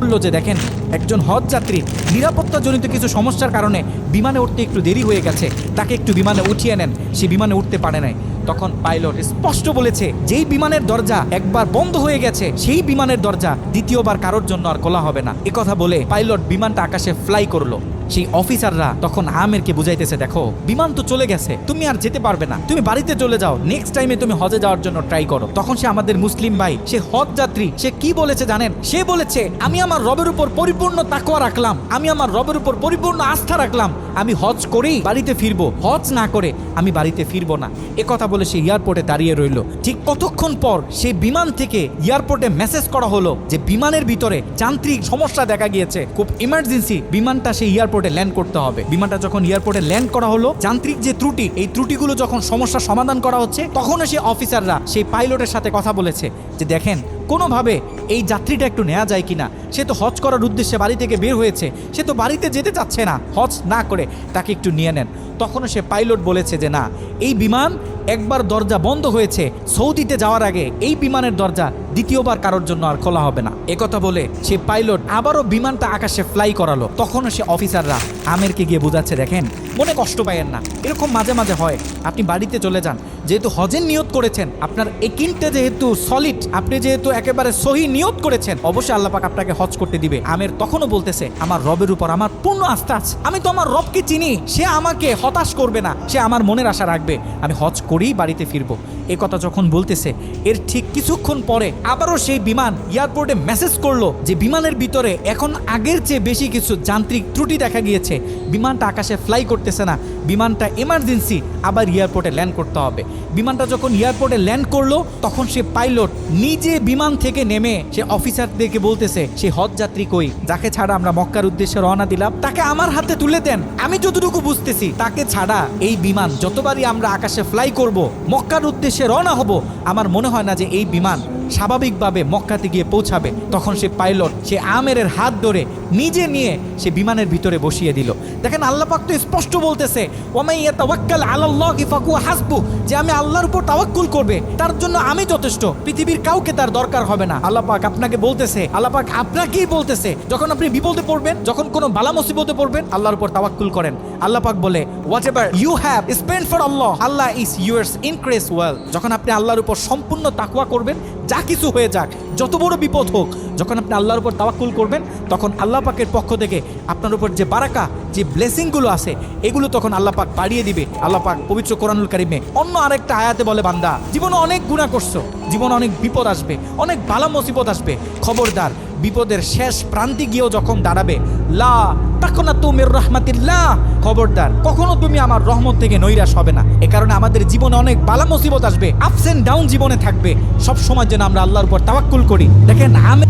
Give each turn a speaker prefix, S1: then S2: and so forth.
S1: বলল যে দেখেন, একজন হজ যাত্রী নিরাপত্তাজনিত কিছু সমস্যার কারণে বিমানে উঠতে একটু দেরি হয়ে গেছে। তাকে একটু বিমানে উঠিয়ে নেন, সে বিমানে উঠতে পারে নাই। তখন পাইলট স্পষ্ট বলেছে, যেই বিমানের দরজা একবার বন্ধ হয়ে গেছে, সেই বিমানের দরজা দ্বিতীয়বার কারোর জন্য আর খোলা হবে না। কথা বলে পাইলট বিমানটা আকাশে ফ্লাই করল। সেই অফিসাররা তখন আমেরকে বুঝাইতেছে, দেখো, বিমান তো চলে গেছে, তুমি আর যেতে পারবে না। তুমি বাড়িতে চলে যাও নেক্সট টাইমে তুমি হজে যাওয়ার জন্য ট্রাই করো। তখন সে আমাদের মুসলিম ভাই, সে হজ যাত্রী, সে কি বলেছে জানেন? সে বলেছে, আমি আমার রবের উপর পরিপূর্ণ তাকওয়া রাখলাম, আমি আমার রবের উপর পরিপূর্ণ আস্থা রাখলাম। আমি হজ করেই বাড়িতে ফিরবো, হজ না করে আমি বাড়িতে ফিরবো না। এ কথা বলে সে এয়ারপোর্টে দাঁড়িয়ে রইল। ঠিক কতক্ষণ পর সেই বিমান থেকে এয়ারপোর্টে মেসেজ করা হলো যে বিমানের ভিতরে যান্ত্রিক সমস্যা দেখা গিয়েছে। খুব ইমার্জেন্সি বিমানটা সেই এয়ারপোর্টে ল্যান্ড করতে হবে। বিমানটা যখন এয়ারপোর্টে ল্যান্ড করা হলো, যান্ত্রিক যে ত্রুটি, এই ত্রুটিগুলো যখন সমস্যা সমাধান করা হচ্ছে, তখনও সে অফিসাররা সেই পাইলটের সাথে কথা বলেছে যে দেখেন কোনোভাবে এই যাত্রীটা একটু নেওয়া যায় কিনা? সে তো হজ করার উদ্দেশ্যে বাড়ি থেকে বের হয়েছে। সে তো বাড়িতে যেতে চাচ্ছে না। হজ না করে তাকে একটু নিয়ে নেন। তখনও সে পাইলট বলেছে যে, না, এই বিমান একবার দরজা বন্ধ হয়েছে সৌদিতে যাওয়ার আগে। এই বিমানের দরজা দ্বিতীয়বার কারোর জন্য আর খোলা হবে না। একথা বলে সে পাইলট আবারও বিমানটা আকাশে ফ্লাই করালো। তখনও সে অফিসাররা আমেরকে গিয়ে বোঝাচ্ছে, দেখেন, মনে কষ্ট পাইয়েন না। এরকম মাঝে মাঝে হয়। আপনি বাড়িতে চলে যান। যেহেতু হজের নিয়ত করেছেন, আপনার একিনটা যেহেতু সলিড আপনি যেহেতু একেবারে সহি নিয়ত করেছেন, অবশ্যই আল্লাপাক আপনাকে হজ করতে দিবে। আমের তখনও বলতেছে, আমার রবের উপর আমার পূর্ণ আস্থা আছে। আমি তো আমার রবকে চিনি। সে আমাকে হতাশ করবে না। সে আমার মনের আশা রাখবে। আমি হজ করেই বাড়িতে ফিরবো। এ কথা যখন বলতেছে, এর ঠিক কিছুক্ষণ পরে আবারও সেই বিমান এয়ারপোর্টে মেসেজ করল যে বিমানের ভিতরে এখন আগের চেয়ে বেশি কিছু যান্ত্রিক ত্রুটি দেখা গিয়েছে। বিমানটা আকাশে ফ্লাই করতেছে না। বিমানটা এমার্জেন্সি আবার এয়ারপোর্টে ল্যান্ড করতে হবে। বিমানটা যখন এয়ারপোর্টে ল্যান্ড করল, তখন সে পাইলট নিজে বিমান থেকে নেমে সে অফিসারদেরকে বলতেছে, সে হজ যাত্রী কই? যাকে ছাড়া আমরা মক্কার উদ্দেশ্যে রওনা দিলাম, তাকে আমার হাতে তুলে দেন। আমি যতটুকু বুঝতেছি, তাকে ছাড়া এই বিমান যতবারই আমরা আকাশে ফ্লাই করব, মক্কার উদ্দেশ্যে রওনা হব, আমার মনে হয় না যে এই বিমান স্বাভাবিকভাবে মক্কাতে গিয়ে পৌঁছাবে, তখন সে পাইলট, সে আমেরের হাত ধরে নিজে নিয়ে সে বিমানের ভিতরে বসিয়ে দিল। দেখেন আল্লাহ পাক তো স্পষ্ট বলতেছে ওমাই তাওয়াক্কাল আলাল্লাহি ফাকুয়া হাসবু যে আমি আল্লাহর উপর তাওয়াক্কুল করবে, তার জন্য আমি যথেষ্ট, পৃথিবীর কাউকে তার দরকার হবে না। আল্লাহ পাক আপনাকে বলতেছে আল্লাহ পাক আপনাকেই বলতেছে, যখন আপনি বিপদে পড়বেন, যখন কোনো বালা মুসিবতে পড়বেন, আল্লাহর উপর তাওয়াক্কুল করেন। আল্লাহ পাক বলে whatever you have spend for আল্লাহ আল্লাহ ইজ ইউর্স ইনক্রেস ওয়েল যখন আপনি আল্লাহর উপর সম্পূর্ণ তাকুয়া করবেন যা কিছু হয়ে যাক, যত বড় বিপদ হোক, যখন আপনি আল্লাহর উপর তাওয়াক্কুল করবেন, তখন আল্লাহ পাকের পক্ষ থেকে আপনার উপর যে বারাকা, যে ব্লেসিংগুলো আছে, এগুলো তখন আল্লাহ পাক বাড়িয়ে দিবে। আল্লাহ পাক পবিত্র কোরআনুল কারিমে অন্য আরেকটা আয়াতে বলে, বান্দা, জীবনে অনেক গুণা করছ, জীবনে অনেক বিপদ আসবে, অনেক ভালো মুসিবত আসবে। খবরদার বিপদের শেষ প্রান্তে গিয়েও যখন দাঁড়াবে, লা তাকনা তুমির রহমাতিল্লাহ, খবরদার, কখনো তুমি আমার রহমত থেকে নৈরাশ হবে না। এ কারণে আমাদের জীবনে অনেক বালা মুসিবত আসবে আপস অ্যান্ড ডাউন জীবনে থাকবে। সব সময় যেন আমরা আল্লাহর উপর তাওয়াক্কুল করি। দেখেন, আমি